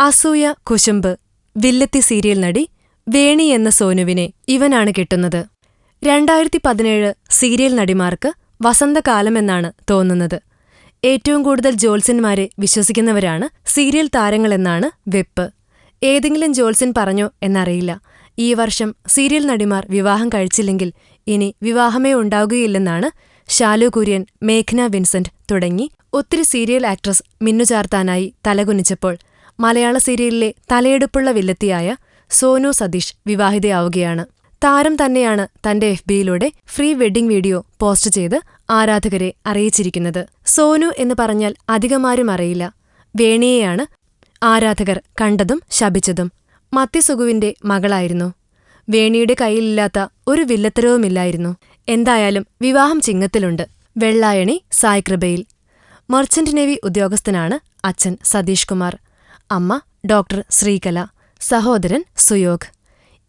അസൂയ കുശുമ്പ്. വില്ലത്തി സീരിയൽ നടി വേണി എന്ന സോനുവിനെ ഇവനാണ് കിട്ടുന്നത്. രണ്ടായിരത്തി പതിനേഴ് സീരിയൽ നടിമാർക്ക് വസന്തകാലമെന്നാണ് തോന്നുന്നത്. ഏറ്റവും കൂടുതൽ ജോത്സ്യന്മാരെ വിശ്വസിക്കുന്നവരാണ് സീരിയൽ താരങ്ങളെന്നാണ് വെപ്പ്. ഏതെങ്കിലും ജോത്സ്യൻ പറഞ്ഞോ എന്നറിയില്ല. ഈ വർഷം സീരിയൽ നടിമാർ വിവാഹം കഴിച്ചില്ലെങ്കിൽ ഇനി വിവാഹമേ ഉണ്ടാകുകയില്ലെന്നാണ് ഷാലു കുര്യൻ മേഘ്ന വിൻസെന്റ് തുടങ്ങി ഒത്തിരി സീരിയൽ ആക്ട്രസ് മിന്നുചാർത്താനായി തലകുനിച്ചപ്പോൾ മലയാള സീരിയലിലെ തലയെടുപ്പുള്ള വില്ലത്തിയായ സോനു സതീഷ് വിവാഹിതയാവുകയാണ്. താരം തന്നെയാണ് തന്റെ എഫ് ബിയിലൂടെ ഫ്രീ വെഡ്ഡിംഗ് വീഡിയോ പോസ്റ്റ് ചെയ്ത് ആരാധകരെ അറിയിച്ചിരിക്കുന്നത്. സോനു എന്ന് പറഞ്ഞാൽ അധികമാരും അറിയില്ല. വേണിയെയാണ് ആരാധകർ കണ്ടതും ശപിച്ചതും. മത്യസുഗുവിന്റെ മകളായിരുന്നു. വേണിയുടെ കയ്യിലില്ലാത്ത ഒരു വില്ലത്തരവുമില്ലായിരുന്നു. എന്തായാലും വിവാഹം ചിങ്ങത്തിലുണ്ട്. വെള്ളായണി സായ്കൃപയിൽ. മർച്ചന്റ് നേവി ഉദ്യോഗസ്ഥനാണ് അച്ഛൻ സതീഷ് കുമാർ. അമ്മ ഡോക്ടർ ശ്രീകല സഹോദരൻ സുയോഗ്.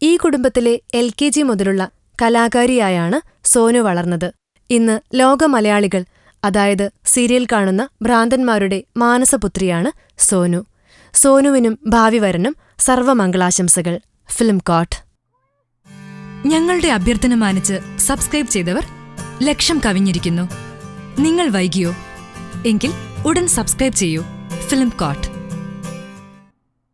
ഈ കുടുംബത്തിലെ എൽ കെ ജി മുതലുള്ള കലാകാരിയായാണ് സോനു വളർന്നത്. ഇന്ന് ലോക മലയാളികൾ അതായത് സീരിയൽ കാണുന്ന ഭ്രാന്തന്മാരുടെ മാനസപുത്രിയാണ് സോനു. സോനുവിനും ഭാവി വരനും സർവമംഗളാശംസകൾ. Film coat. ഞങ്ങളുടെ അഭ്യർത്ഥന മാനിച്ച് സബ്സ്ക്രൈബ് ചെയ്തവർ ലക്ഷം കവിഞ്ഞിരിക്കുന്നു. നിങ്ങൾ വൈകിയോ? എങ്കിൽ ഉടൻ സബ്സ്ക്രൈബ് ചെയ്യൂ. Film coat.